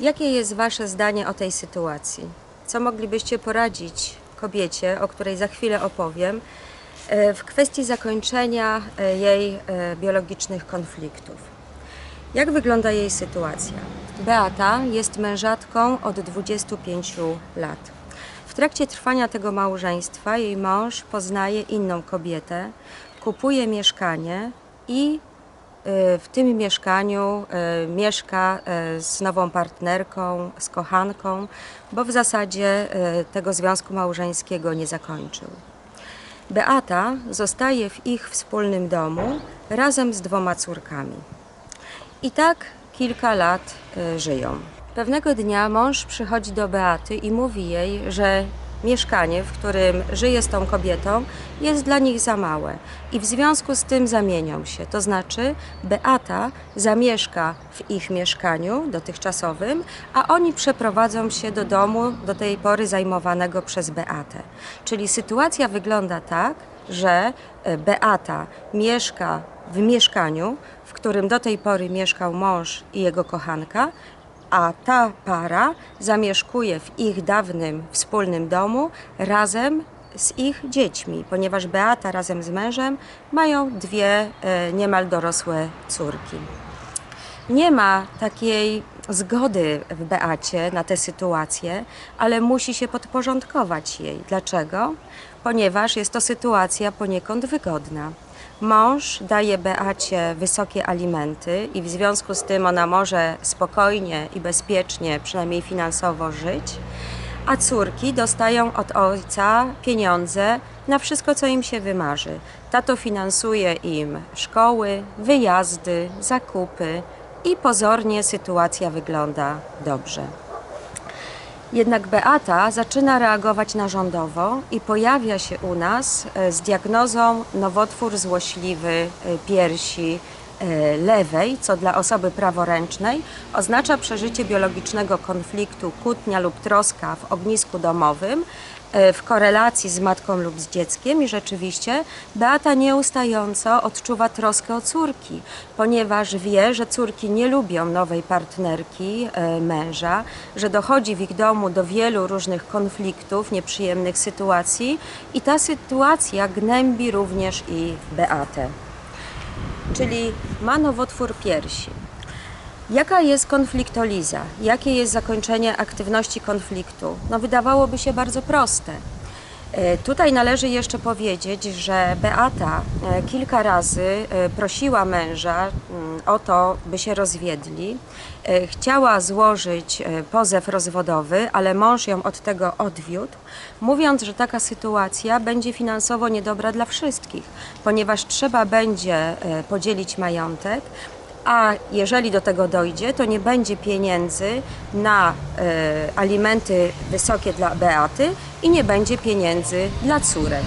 Jakie jest Wasze zdanie o tej sytuacji? Co moglibyście poradzić kobiecie, o której za chwilę opowiem, e, w kwestii zakończenia e, jej e, biologicznych konfliktów? Jak wygląda jej sytuacja? Beata jest mężatką od 25 lat. W trakcie trwania tego małżeństwa jej mąż poznaje inną kobietę, kupuje mieszkanie i w tym mieszkaniu y, mieszka y, z nową partnerką, z kochanką, bo w zasadzie y, tego związku małżeńskiego nie zakończył. Beata zostaje w ich wspólnym domu razem z dwoma córkami. I tak kilka lat y, żyją. Pewnego dnia mąż przychodzi do Beaty i mówi jej, że mieszkanie, w którym żyje z tą kobietą, jest dla nich za małe i w związku z tym zamienią się. To znaczy, Beata zamieszka w ich mieszkaniu dotychczasowym, a oni przeprowadzą się do domu do tej pory zajmowanego przez Beatę. Czyli sytuacja wygląda tak, że e, Beata mieszka w mieszkaniu, w którym do tej pory mieszkał mąż i jego kochanka, a ta para zamieszkuje w ich dawnym wspólnym domu razem z ich dziećmi, ponieważ Beata razem z mężem mają dwie e, niemal dorosłe córki. Nie ma takiej zgody w Beacie na tę sytuację, ale musi się podporządkować jej. Dlaczego? Ponieważ jest to sytuacja poniekąd wygodna. Mąż daje Beacie wysokie alimenty i w związku z tym ona może spokojnie i bezpiecznie, przynajmniej finansowo, żyć, a córki dostają od ojca pieniądze na wszystko, co im się wymarzy. Tato finansuje im szkoły, wyjazdy, zakupy i pozornie sytuacja wygląda dobrze. Jednak Beata zaczyna reagować narządowo i pojawia się u nas e, z diagnozą nowotwór złośliwy e, piersi e, lewej, co dla osoby praworęcznej oznacza przeżycie biologicznego konfliktu kłótnia lub troska w ognisku domowym w korelacji z matką lub z dzieckiem i rzeczywiście Beata nieustająco odczuwa troskę o córki, ponieważ wie, że córki nie lubią nowej partnerki e, męża, że dochodzi w ich domu do wielu różnych konfliktów, nieprzyjemnych sytuacji i ta sytuacja gnębi również i Beatę. Czyli ma nowotwór piersi. Jaka jest konfliktoliza? Jakie jest zakończenie aktywności konfliktu? No wydawałoby się bardzo proste. E, Tutaj należy jeszcze powiedzieć, że Beata e, kilka razy e, prosiła męża mm, o to, by się rozwiedli. Chciała złożyć pozew rozwodowy, ale mąż ją od tego odwiódł, mówiąc, że taka sytuacja będzie finansowo niedobra dla wszystkich, ponieważ trzeba będzie podzielić majątek, a jeżeli do tego dojdzie, to nie będzie pieniędzy na e, alimenty wysokie dla Beaty i nie będzie pieniędzy dla córek.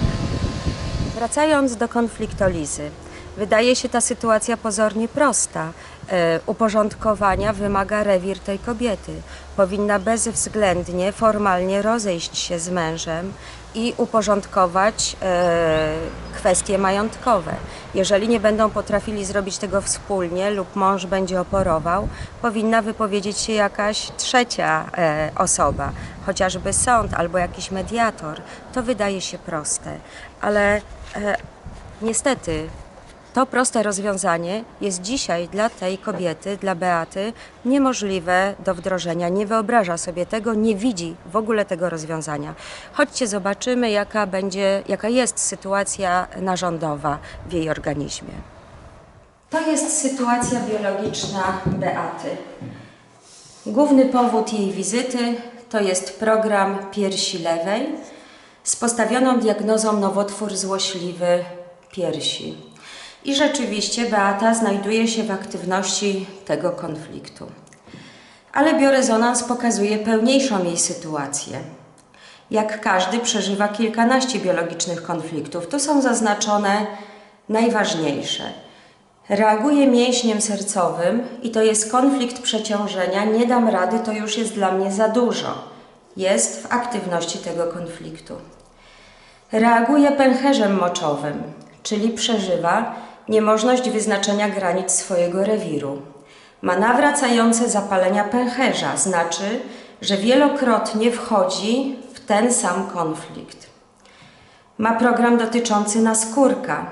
Wracając do konfliktolizy. Wydaje się ta sytuacja pozornie prosta. E, uporządkowania wymaga rewir tej kobiety. Powinna bezwzględnie, formalnie rozejść się z mężem i uporządkować e, kwestie majątkowe. Jeżeli nie będą potrafili zrobić tego wspólnie lub mąż będzie oporował, powinna wypowiedzieć się jakaś trzecia e, osoba, chociażby sąd albo jakiś mediator. To wydaje się proste, ale e, niestety to proste rozwiązanie jest dzisiaj dla tej kobiety, dla Beaty, niemożliwe do wdrożenia. Nie wyobraża sobie tego, nie widzi w ogóle tego rozwiązania. Chodźcie, zobaczymy, jaka będzie, jaka jest sytuacja narządowa w jej organizmie. To jest sytuacja biologiczna Beaty. Główny powód jej wizyty to jest program piersi lewej z postawioną diagnozą nowotwór złośliwy piersi. I rzeczywiście Beata znajduje się w aktywności tego konfliktu. Ale biorezonans pokazuje pełniejszą jej sytuację. Jak każdy przeżywa kilkanaście biologicznych konfliktów, tu są zaznaczone najważniejsze. Reaguje mięśniem sercowym i to jest konflikt przeciążenia. Nie dam rady, to już jest dla mnie za dużo. Jest w aktywności tego konfliktu. Reaguje pęcherzem moczowym, czyli przeżywa niemożność wyznaczenia granic swojego rewiru. Ma nawracające zapalenia pęcherza, znaczy, że wielokrotnie wchodzi w ten sam konflikt. Ma program dotyczący naskórka,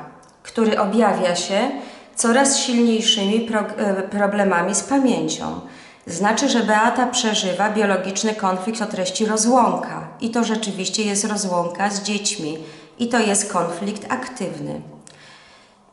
który objawia się coraz silniejszymi e, problemami z pamięcią. Znaczy, że Beata przeżywa biologiczny konflikt o treści rozłąka i to rzeczywiście jest rozłąka z dziećmi i to jest konflikt aktywny.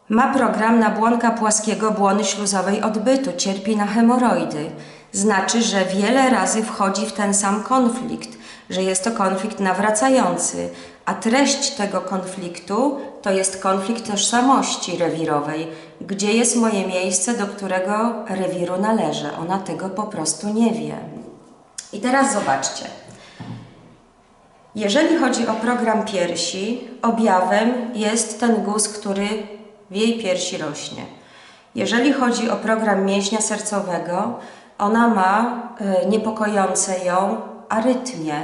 Ma program nabłonka płaskiego błony śluzowej odbytu, cierpi na hemoroidy. Znaczy, że wiele razy wchodzi w ten sam konflikt, że jest to konflikt nawracający, a treść tego konfliktu to jest konflikt tożsamości rewirowej. Gdzie jest moje miejsce, do którego rewiru należę? Ona tego po prostu nie wie. I teraz zobaczcie. Jeżeli chodzi o program piersi, objawem jest ten guz, który w jej piersi rośnie. Jeżeli chodzi o program mięśnia sercowego, ona ma y, niepokojące ją arytmie,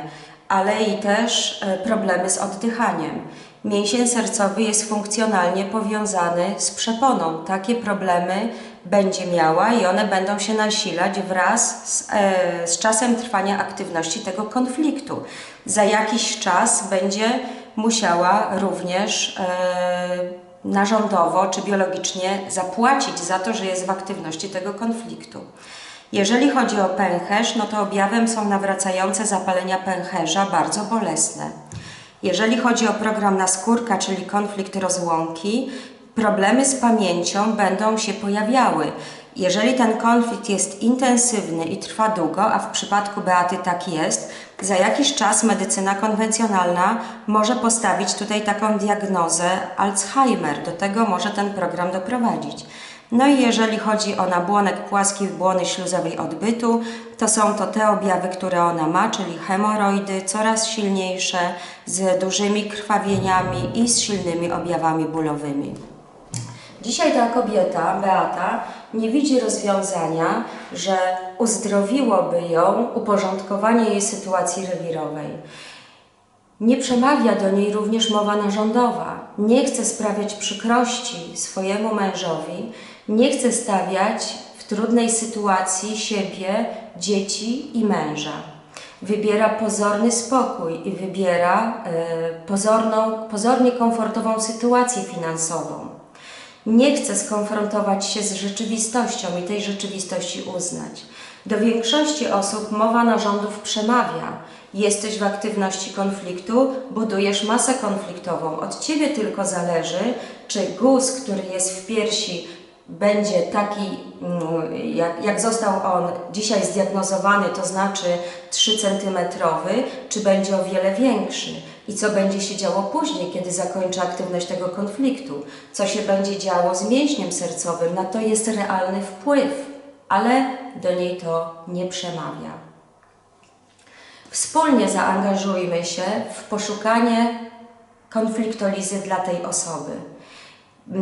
ale i też y, problemy z oddychaniem. Mięsień sercowy jest funkcjonalnie powiązany z przeponą. Takie problemy będzie miała i one będą się nasilać wraz z, e, z czasem trwania aktywności tego konfliktu. Za jakiś czas będzie musiała również e, narządowo czy biologicznie zapłacić za to, że jest w aktywności tego konfliktu. Jeżeli chodzi o pęcherz, no to objawem są nawracające zapalenia pęcherza, bardzo bolesne. Jeżeli chodzi o program naskórka, czyli konflikt rozłąki, problemy z pamięcią będą się pojawiały. Jeżeli ten konflikt jest intensywny i trwa długo, a w przypadku Beaty tak jest, za jakiś czas medycyna konwencjonalna może postawić tutaj taką diagnozę Alzheimer. Do tego może ten program doprowadzić. No i jeżeli chodzi o nabłonek płaski błony śluzowej odbytu, to są to te objawy, które ona ma, czyli hemoroidy coraz silniejsze, z dużymi krwawieniami i z silnymi objawami bólowymi. Dzisiaj ta kobieta, Beata, nie widzi rozwiązania, że uzdrowiłoby ją uporządkowanie jej sytuacji rewirowej. Nie przemawia do niej również mowa narządowa. Nie chce sprawiać przykrości swojemu mężowi, nie chce stawiać w trudnej sytuacji siebie, dzieci i męża. Wybiera pozorny spokój i wybiera y, pozorną, pozornie komfortową sytuację finansową. Nie chce skonfrontować się z rzeczywistością i tej rzeczywistości uznać. Do większości osób mowa narządów przemawia. Jesteś w aktywności konfliktu, budujesz masę konfliktową. Od ciebie tylko zależy, czy guz, który jest w piersi, będzie taki, mm, jak, jak został on dzisiaj zdiagnozowany, to znaczy 3 cm, czy będzie o wiele większy i co będzie się działo później, kiedy zakończy aktywność tego konfliktu, co się będzie działo z mięśniem sercowym, na to jest realny wpływ, ale do niej to nie przemawia. Wspólnie zaangażujmy się w poszukanie konfliktolizy dla tej osoby.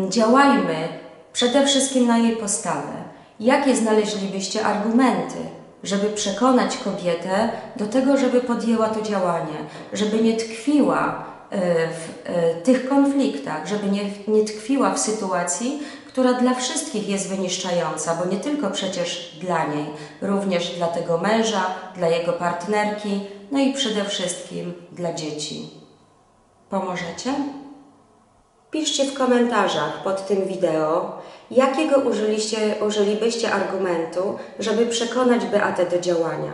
Działajmy przede wszystkim na jej postawę. Jakie znaleźlibyście argumenty, żeby przekonać kobietę do tego, żeby podjęła to działanie, żeby nie tkwiła e, w e, tych konfliktach, żeby nie, nie tkwiła w sytuacji, która dla wszystkich jest wyniszczająca, bo nie tylko przecież dla niej, również dla tego męża, dla jego partnerki, no i przede wszystkim dla dzieci. Pomożecie? Piszcie w komentarzach pod tym wideo, jakiego użyliście, użylibyście argumentu, żeby przekonać Beatę do działania.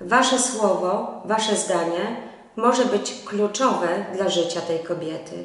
Wasze słowo, wasze zdanie może być kluczowe dla życia tej kobiety.